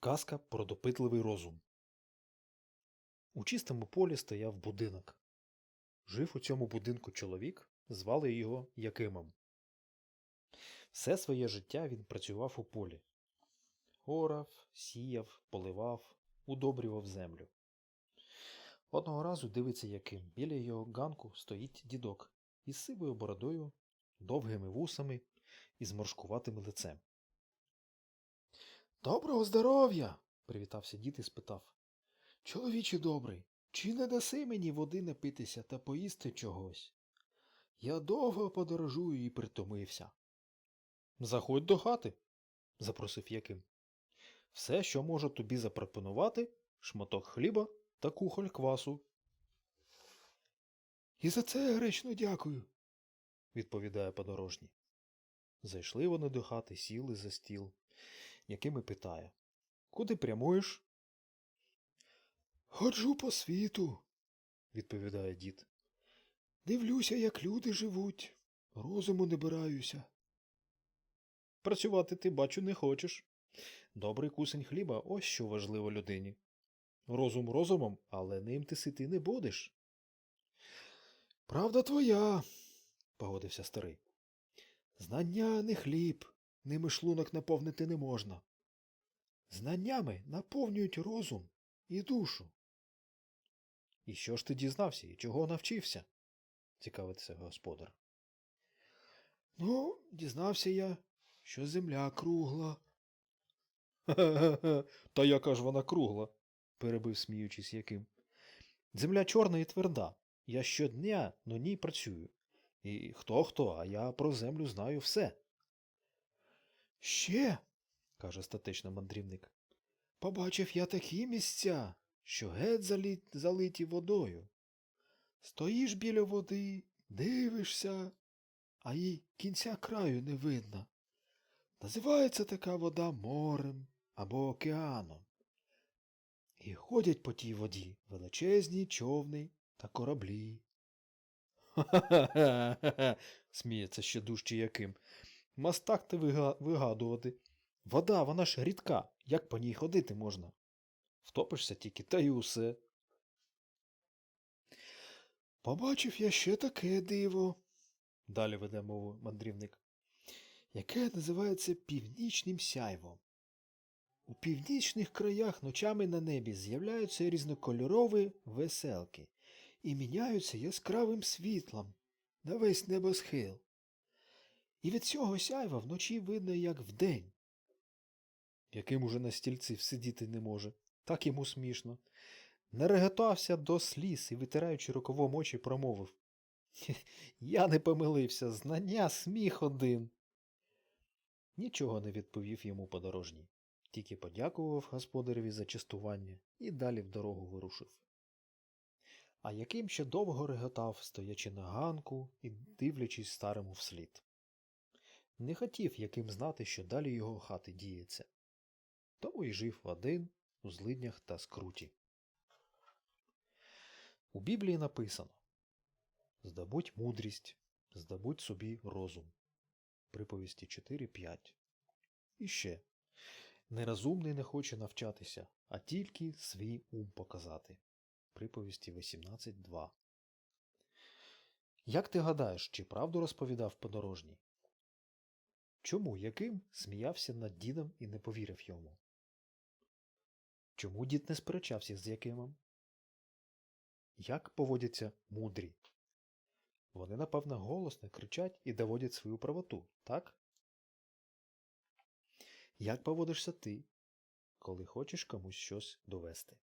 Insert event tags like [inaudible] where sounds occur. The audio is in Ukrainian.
Казка про допитливий розум. У чистому полі стояв будинок. Жив у цьому будинку чоловік, звали його Якимом. Все своє життя він працював у полі. Орав, сіяв, поливав, удобрював землю. Одного разу дивиться Яким. Біля його ганку стоїть дідок із сивою бородою, довгими вусами і зморшкуватим лицем. Доброго здоров'я! привітався дід і спитав. Чоловіче добрий, чи не даси мені води напитися та поїсти чогось? Я довго подорожую і притомився. Заходь до хати, запросив Яким. Все, що можу тобі запропонувати, шматок хліба та кухоль квасу. І за це гречно дякую, відповідає подорожній. Зайшли вони до хати, сіли за стіл. Якими питає Куди прямуєш? Ходжу по світу, відповідає дід. Дивлюся, як люди живуть, розуму не бираюся. Працювати ти, бачу, не хочеш. Добрий кусень хліба ось що важливо людині. Розум розумом, але ним ти сити не будеш. Правда твоя, погодився старий. Знання не хліб, ними шлунок наповнити не можна. Знаннями наповнюють розум і душу. І що ж ти дізнався і чого навчився? цікавиться господар. Ну, дізнався я, що земля кругла. Ха-ха-ха, та яка ж вона кругла, перебив сміючись яким. Земля чорна і тверда. Я щодня на ній працюю. І хто хто, а я про землю знаю все. Ще, каже статично мандрівник, побачив я такі місця, що геть залі... залиті водою. Стоїш біля води, дивишся, а їй кінця краю не видно. Називається така вода морем або океаном. І ходять по тій воді величезні човни та кораблі. [laughs] Ха-ха-ха, сміється ще дужче яким. Мастак ти вигадувати. Вода, вона ж рідка, як по ній ходити можна? Втопишся тільки, та й усе. Побачив я ще таке диво, далі веде мову мандрівник, яке називається північним сяйвом. У північних краях ночами на небі з'являються різнокольорові веселки і міняються яскравим світлом на весь небосхил. І від цього сяйва вночі видно, як вдень. Яким уже на стільці всидіти не може, так йому смішно. Нареготався до сліз і, витираючи рукавом очі, промовив. Я не помилився, знання сміх один. Нічого не відповів йому подорожній, тільки подякував господареві за частування і далі в дорогу вирушив. А яким ще довго реготав, стоячи на ганку і дивлячись старому вслід. Не хотів яким знати, що далі його хати діється. Тому й жив один у злиднях та скруті. У Біблії написано Здобудь мудрість, здобудь собі розум. Приповісті 4.5. І ще Нерозумний не хоче навчатися, а тільки свій ум показати. Приповісті 18.2. Як ти гадаєш, чи правду розповідав подорожній? Чому яким сміявся над дідом і не повірив йому? Чому дід не сперечався з Якимом? Як поводяться мудрі? Вони, напевно, голосно кричать і доводять свою правоту, так? Як поводишся ти, коли хочеш комусь щось довести?